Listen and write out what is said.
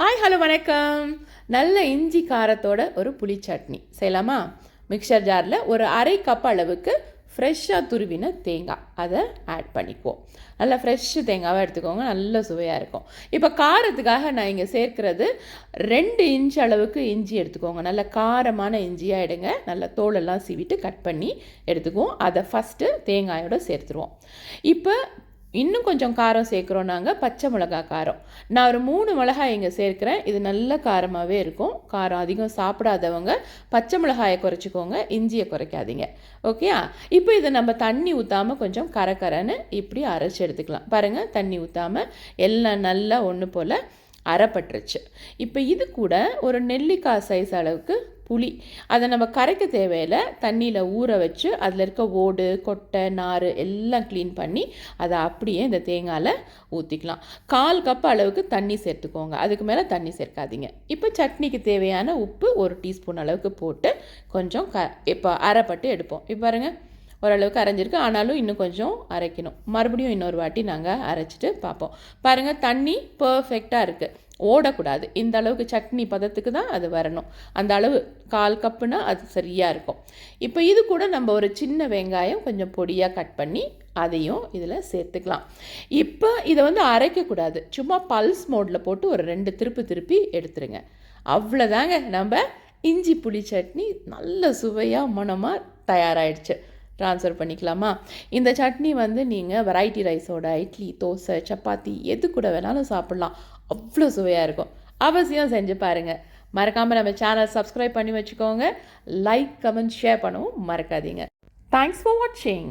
Hi hello வணக்கம். நல்ல இஞ்சி காரத்தோட ஒரு புளி சட்னி. செய்யலாமா? மிக்சர் ஜாரில் ஒரு அரை கப் அளவுக்கு ஃப்ரெஷ்ஷாக துருவின தேங்காய். அதை ஆட் பண்ணிக்குவோம். நல்லா ஃப்ரெஷ் தேங்காவை எடுத்துக்கோங்க. நல்ல சுவையாக இருக்கும். இப்போ காரத்துக்காக நான் இங்கே சேர்க்கிறது ரெண்டு இன்ச் அளவுக்கு இஞ்சி எடுத்துக்கோங்க. நல்ல காரமான இஞ்சியாக எடுங்க. நல்ல தோலெல்லாம் சீவிட்டு கட் பண்ணி எடுத்துக்குவோம். அதை ஃபஸ்ட்டு தேங்காயோடு சேர்த்துருவோம். இப்போ இன்னும் கொஞ்சம் காரம் சேர்க்குறோம் நாங்கள் பச்சை மிளகா காரம். நான் ஒரு மூணு மிளகாய் இங்கே சேர்க்குறேன். இது நல்ல காரமாகவே இருக்கும். காரம் அதிகம் சாப்பிடாதவங்க பச்சை மிளகாயை குறைச்சிக்கோங்க இஞ்சியை குறைக்காதீங்க. ஓகே இப்போ இதை நம்ம தண்ணி ஊற்றாமல் கொஞ்சம் கரகரன்னு இப்படி அரைச்சி எடுத்துக்கலாம். பாருங்கள் தண்ணி ஊற்றாமல் எல்லாம் நல்லா ஒன்று போல் அரைப்பட்டுருச்சு. இப்போ இது கூட ஒரு நெல்லிக்காய் சைஸ் அளவுக்கு புளி. அதை நம்ம கரைக்க தேவையில்லை. தண்ணியில் ஊற வச்சு அதில் இருக்க ஓடு கொட்டை நார் எல்லாம் க்ளீன் பண்ணி அதை அப்படியே இந்த தேங்காயில் ஊற்றிக்கலாம் கால் கப் அளவுக்கு தண்ணி சேர்த்துக்கோங்க. அதுக்கு மேலே தண்ணி சேர்க்காதீங்க. இப்போ சட்னிக்கு தேவையான உப்பு ஒரு டீஸ்பூன் அளவுக்கு போட்டு கொஞ்சம் க இப்போ அரைப்பட்டு எடுப்போம். இப்போ பாருங்கள் ஓரளவுக்கு அரைஞ்சிருக்கு. ஆனாலும் இன்னும் கொஞ்சம் அரைக்கணும். மறுபடியும் இன்னொரு வாட்டி நாங்கள் அரைச்சிட்டு பார்ப்போம். பாருங்கள் தண்ணி பர்ஃபெக்டாக இருக்குது ஓடக்கூடாது. இந்த அளவுக்கு சட்னி பதத்துக்கு தான் அது வரணும். அந்த அளவு கால் கப்புனா அது சரியாக இருக்கும். இப்போ இது கூட நம்ம ஒரு சின்ன வெங்காயம் கொஞ்சம் பொடியாக கட் பண்ணி அதையும் இதில் சேர்த்துக்கலாம். இப்போ இதை வந்து அரைக்கக்கூடாது. சும்மா பல்ஸ் மோடில் போட்டு ஒரு ரெண்டு திருப்பு திருப்பி எடுத்துருங்க. அவ்வளோதாங்க நம்ம இஞ்சி புளி சட்னி நல்ல சுவையாக மனமாக தயாராகிடுச்சு ட்ரான்ஸ்ஃபர் பண்ணிக்கலாமா? இந்த சட்னி வந்து நீங்கள் வெரைட்டி ரைஸோட இட்லி தோசை சப்பாத்தி எது கூட வேணாலும் சாப்பிட்லாம். அவ்வளோ சுவையாக இருக்கும். அவசியம் செஞ்சு பாருங்கள் மறக்காமல் நம்ம சேனல் சப்ஸ்கிரைப் பண்ணி வச்சுக்கோங்க. லைக் கமெண்ட் ஷேர் பண்ணவும் மறக்காதீங்க. தேங்க்ஸ் ஃபார் வாட்சிங்